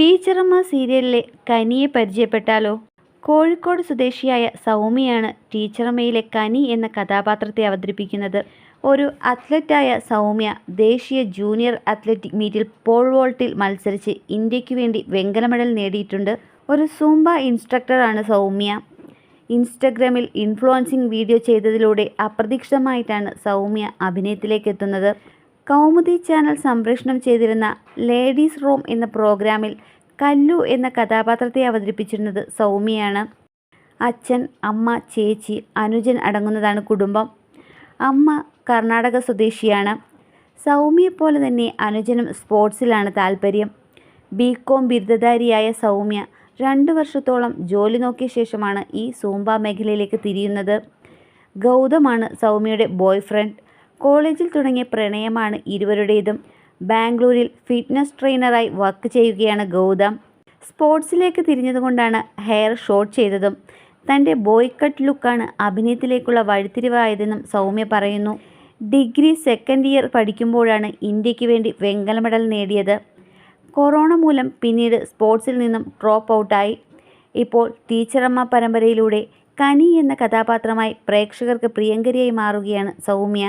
ടീച്ചറമ്മ സീരിയലിലെ കനിയെ പരിചയപ്പെട്ടാലോ? കോഴിക്കോട് സ്വദേശിയായ സൗമ്യയാണ് ടീച്ചറമ്മയിലെ കനി എന്ന കഥാപാത്രത്തെ അവതരിപ്പിക്കുന്നത്. ഒരു അത്ലറ്റായ സൗമ്യ ദേശീയ ജൂനിയർ അത്ലറ്റിക് മീറ്റിൽ പോൾ വോൾട്ടിൽ മത്സരിച്ച് ഇന്ത്യയ്ക്ക് വേണ്ടി വെങ്കല മെഡൽ നേടിയിട്ടുണ്ട്. ഒരു സൂംബ ഇൻസ്ട്രക്ടറാണ് സൗമ്യ. ഇൻസ്റ്റഗ്രാമിൽ ഇൻഫ്ലുവൻസിംഗ് വീഡിയോ ചെയ്തതിലൂടെ അപ്രതീക്ഷിതമായിട്ടാണ് സൗമ്യ അഭിനയത്തിലേക്ക് എത്തുന്നത് കൗമുദി ചാനൽ സംപ്രേഷണം ചെയ്തിരുന്ന ലേഡീസ് റൂം എന്ന പ്രോഗ്രാമിൽ കല്ലു എന്ന കഥാപാത്രത്തെ അവതരിപ്പിച്ചിരുന്നത് സൗമ്യയാണ്. അച്ഛൻ അമ്മ ചേച്ചി അനുജൻ അടങ്ങുന്നതാണ് കുടുംബം. അമ്മ കർണാടക സ്വദേശിയാണ്. സൗമ്യയെപ്പോലെ തന്നെ അനുജനും സ്പോർട്സിലാണ് താല്പര്യം ബി കോം ബിരുദധാരിയായ സൗമ്യ രണ്ട് വർഷത്തോളം ജോലി നോക്കിയ ശേഷമാണ് ഈ സൂംബ മേഖലയിലേക്ക് തിരിയുന്നത്. ഗൗതമാണ് സൗമ്യയുടെ ബോയ് ഫ്രണ്ട് കോളേജിൽ തുടങ്ങിയ പ്രണയമാണ് ഇരുവരുടേതും. ബാംഗ്ലൂരിൽ ഫിറ്റ്നസ് ട്രെയിനറായി വർക്ക് ചെയ്യുകയാണ് ഗൗതം. സ്പോർട്സിലേക്ക് തിരിഞ്ഞതുകൊണ്ടാണ് ഹെയർ ഷോർട്ട് ചെയ്തതും. തന്റെ ബോയ് കട്ട് ലുക്കാണ് അഭിനയത്തിലേക്കുള്ള വഴിത്തിരിവായതെന്നും സൗമ്യ പറയുന്നു. ഡിഗ്രി സെക്കൻഡ് ഇയർ പഠിക്കുമ്പോഴാണ് ഇന്ത്യയ്ക്ക് വേണ്ടി വെങ്കല മെഡൽ നേടിയത്. കൊറോണ മൂലം പിന്നീട് സ്പോർട്സിൽ നിന്നും ഡ്രോപ്പ് ഔട്ടായി. ഇപ്പോൾ ടീച്ചറമ്മ പരമ്പരയിലൂടെ കനി എന്ന കഥാപാത്രമായി പ്രേക്ഷകർക്ക് പ്രിയങ്കരിയായി മാറുകയാണ് സൗമ്യ.